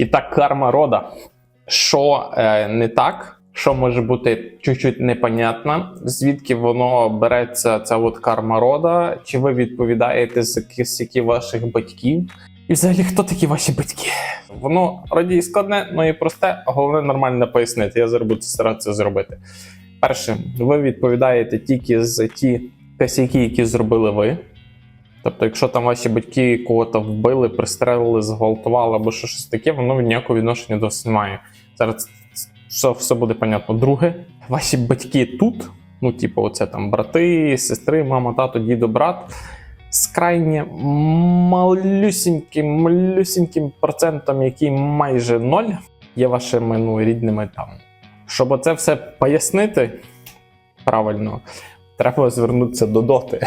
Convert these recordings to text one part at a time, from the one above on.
І так, карма рода. Що е, не так, що може бути чуть-чуть непонятно, звідки воно береться, ця от карма рода, чи ви відповідаєте за кисяки ваших батьків? І взагалі, хто такі ваші батьки? Воно раді і складне, ну і просте, головне нормально пояснити. Я зараз буду старатися зробити. Перше, ви відповідаєте тільки за ті косяки, які зробили ви. Тобто, якщо там ваші батьки кого-то вбили, пристрелили, зґвалтували або що щось таке, воно ніякого відношення до не має. Зараз все, все буде понятно. Друге, ваші батьки тут, ну, типу, оце там брати, сестри, мама, тато, дідо, брат, з крайне малюсіньким, малюсіньким процентом, який майже ноль, є вашими ну, рідними там. Щоб оце все пояснити правильно, треба звернутися до доти.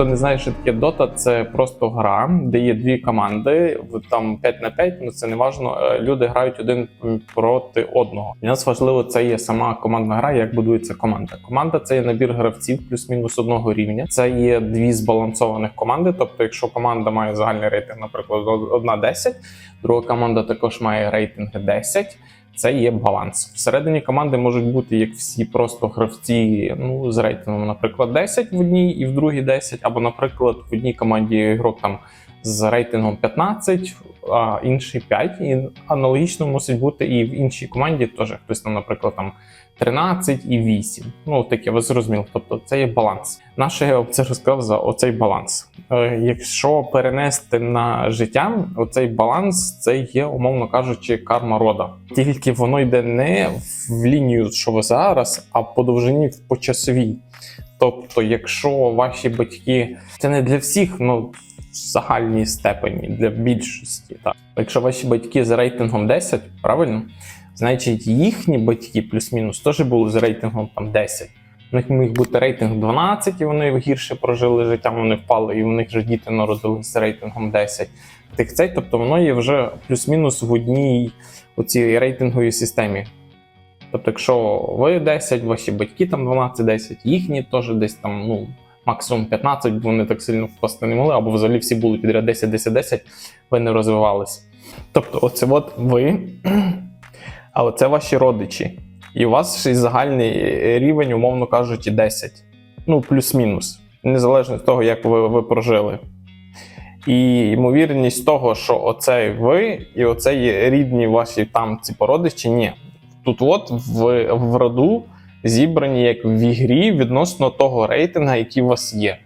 Хто не знає, що таке Dota, це просто гра, де є дві команди, там 5 на 5, ну це не важно. е, Люди грають один проти одного. Для нас важливо, це є сама командна гра, як будується команда. Команда це є набір гравців плюс-мінус одного рівня. Це є дві збалансованих команди. Тобто, якщо команда має загальний рейтинг, наприклад, 1-10, друга команда також має рейтинг 10. Це є баланс. Всередині команди можуть бути як всі просто гравці ну, з рейтингом, наприклад, 10 в одній і в другій 10, або, наприклад, в одній команді ігрок там з рейтингом 15, а інший 5. І аналогічно мусить бути і в іншій команді теж хтось там, наприклад, там 13 і 8. Ну, таке, ви зрозуміли. Тобто це є баланс. Наше я це розказав за оцей баланс. Е, якщо перенести на життя, оцей баланс це є, умовно кажучи, карма рода. Тільки воно йде не в лінію, що ви зараз, а по довжині по часовій. Тобто, якщо ваші батьки, це не для всіх, ну загальній степені, для більшості. Так. Якщо ваші батьки з рейтингом 10, правильно, значить їхні батьки плюс-мінус теж були з рейтингом там 10. У них міг бути рейтинг 12, і вони гірше прожили життя, вони впали, і в них же діти народилися з рейтингом 10. Так цей, тобто воно є вже плюс-мінус в одній оцій рейтинговій системі. Тобто, якщо ви 10, ваші батьки там 12-10, їхні теж десь там, ну, максимум 15, бо вони так сильно впасти не могли, або взагалі всі були підряд 10-10-10, ви не розвивалися. Тобто, оце от ви, а оце ваші родичі. І у вас ще й загальний рівень, умовно кажучи, 10. Ну, плюс-мінус. Незалежно від того, як ви, ви прожили. І ймовірність того, що оцей ви і оцей рідні ваші там ці породичі, ні. Тут от в, в роду зібрані як в ігрі відносно того рейтинга, який у вас є.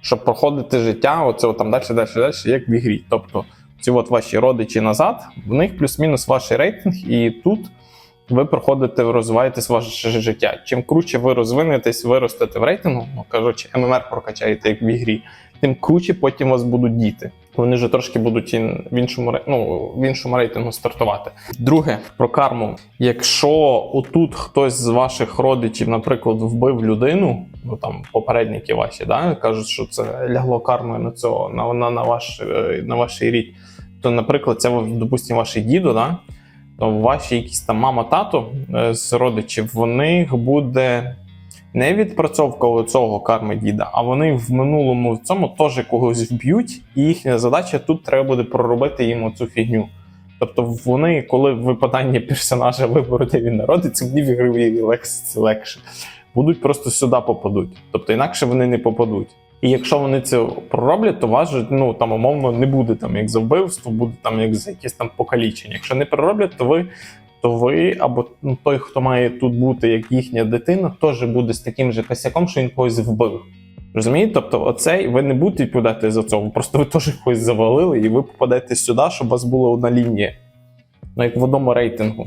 Щоб проходити життя, оце там далі, далі, далі, як в ігрі. Тобто, ці от ваші родичі назад, в них плюс-мінус ваш рейтинг, і тут ви проходите, розвиваєтесь ваше життя. Чим круче ви розвинетесь, виростете в рейтингу, ну кажучи, ММР прокачаєте як в ігрі, тим круче потім вас будуть діти. Вони вже трошки будуть в іншому ну, в іншому рейтингу стартувати. Друге про карму. Якщо отут хтось з ваших родичів, наприклад, вбив людину, ну там попередники ваші, да, кажуть, що це лягло кармою на цього, на, на, на ваш е, на ваш рід, то, наприклад, це допустимо, ваш дідо, да, то ваші якісь там мама, тато е, з родичів, в них буде не відпрацьовка цього карми діда, а вони в минулому в цьому теж когось вб'ють, і їхня задача тут треба буде проробити їм оцю фігню. Тобто вони, коли випадання персонажа вибору, де він народиться, мені в ігровій легше. Будуть просто сюди попадуть. Тобто інакше вони не попадуть. І якщо вони це пророблять, то вас же, ну там умовно не буде там як за вбивство, буде там як за якесь там покалічення. Якщо не пророблять, то ви то ви або ну, той, хто має тут бути як їхня дитина, теж буде з таким же косяком, що він когось вбив. Розумієте? Тобто, оцей ви не будете відповідати за це, просто ви теж когось завалили, і ви попадете сюди, щоб у вас була одна лінія. Ну, як в одному рейтингу.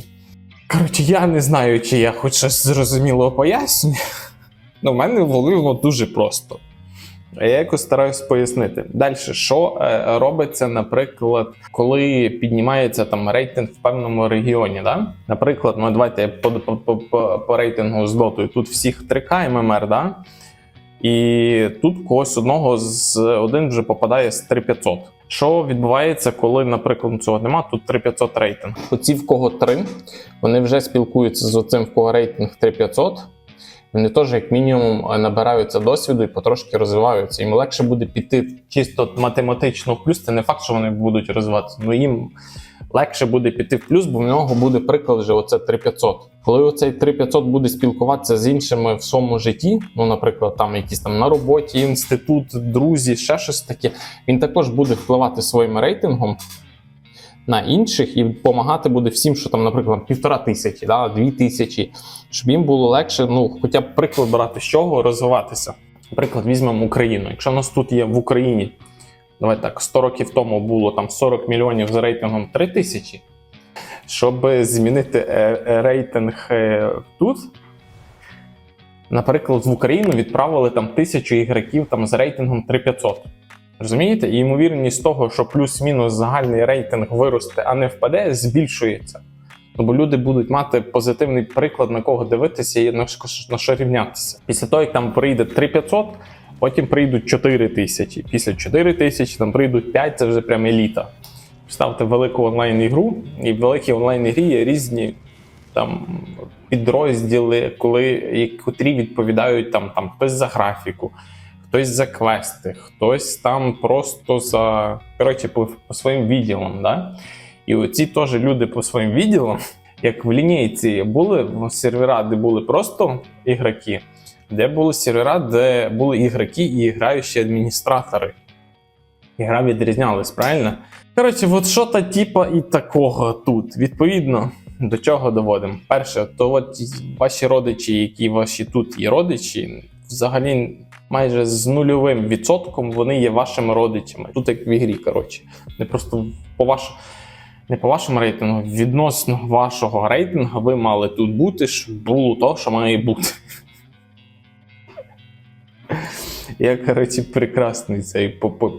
Коротше, я не знаю, чи я хоч щось зрозуміло пояснюю. Ну, в мене в воно дуже просто. Я якось стараюсь пояснити. Далі, що е, робиться, наприклад, коли піднімається там рейтинг в певному регіоні. Да? Наприклад, ну давайте по, по, по, по, рейтингу з дотою. Тут всіх 3К ММР, да? і тут когось одного з один вже попадає з 3500. Що відбувається, коли, наприклад, цього нема, тут 3500 рейтинг. Оці, в кого 3, вони вже спілкуються з оцим, в кого рейтинг 3500. Вони теж як мінімум е, набираються досвіду і потрошки розвиваються. Їм легше буде піти чисто математично в плюс, це не факт, що вони будуть розвиватися. Ну їм легше буде піти в плюс, бо в нього буде приклад вже оце 3500. Коли оцей 3500 буде спілкуватися з іншими в своєму житті, ну, наприклад, там якісь там на роботі, інститут, друзі, ще щось таке, він також буде впливати своїм рейтингом на інших і допомагати буде всім, що там, наприклад, півтора тисячі, да, дві тисячі, щоб їм було легше, ну, хоча б приклад брати з чого розвиватися. Наприклад, візьмемо Україну. Якщо в нас тут є в Україні, давай так, 100 років тому було там 40 мільйонів з рейтингом 3 тисячі. Щоб змінити е, е, рейтинг е, тут, наприклад, в Україну відправили там тисячу ігроків там з рейтингом 3500. Розумієте? І ймовірність того, що плюс-мінус загальний рейтинг виросте, а не впаде, збільшується. Ну, бо люди будуть мати позитивний приклад, на кого дивитися і на що, рівнятися. Після того, як там прийде 3500, потім прийдуть 4 тисячі. Після 4 тисячі там прийдуть 5, це вже прям еліта. Ставте велику онлайн-ігру, і в великій онлайн-ігрі є різні там підрозділи, коли, котрі відповідають там, там за графіку, хтось за квести, хтось там просто за коротше, по, по своїм відділам. Да? І оці теж люди по своїм відділам, як в лінійці, були сервера, де були просто ігроки, де були сервера, де були ігроки і граючі адміністратори. Ігра відрізнялась, правильно? Коротше, от що то типа і такого тут. Відповідно, до чого доводимо? Перше, то от ваші родичі, які ваші тут є родичі, взагалі майже з нульовим відсотком вони є вашими родичами. Тут як в ігрі, коротше. Не просто по вашому. Не по вашому рейтингу, відносно вашого рейтингу ви мали тут бути, щоб було то, що має бути. Я, коротше, прекрасний цей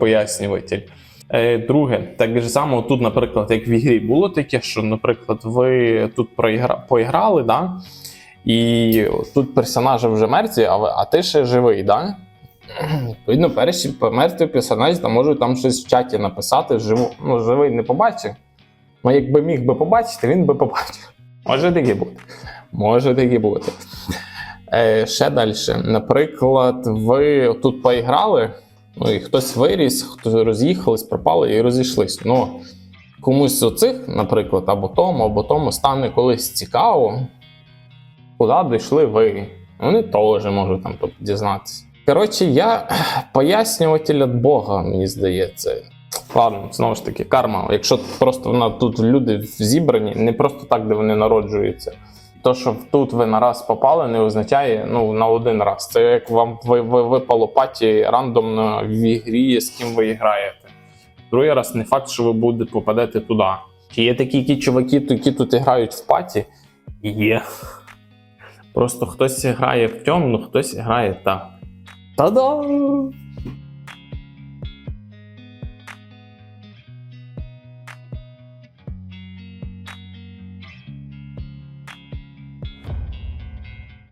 пояснюватель. Е, Друге, так само тут, наприклад, як в ігрі було таке, що, наприклад, ви тут проігра... поіграли, да? І тут персонажі вже мертві, а, а ти ще живий, да? Відповідно, перші мертві персонажі там можуть там щось в чаті написати, живу... ну, живий не побачив. Ну, якби міг би побачити, він би побачив. Може таке бути. Може таке бути. Е, Ще далі. Наприклад, ви тут поіграли, ну і хтось виріс, хтось роз'їхались, пропали і розійшлись. Ну, комусь з оцих, наприклад, або тому, або тому стане колись цікаво, куди дійшли ви. Вони теж можуть там тобто, дізнатися. Коротше, я пояснюватель від Бога, мені здається. Ладно, знову ж таки, карма. Якщо просто вона тут люди зібрані, не просто так, де вони народжуються. То, що тут ви на раз попали, не означає ну, на один раз. Це як вам ви, ви, випало паті рандомно в ігрі, з ким ви граєте. Другий раз не факт, що ви будете попадете туди. Чи є такі які чуваки, які тут грають в паті? Є. Просто хтось грає в темну, хтось грає так. Та-дам!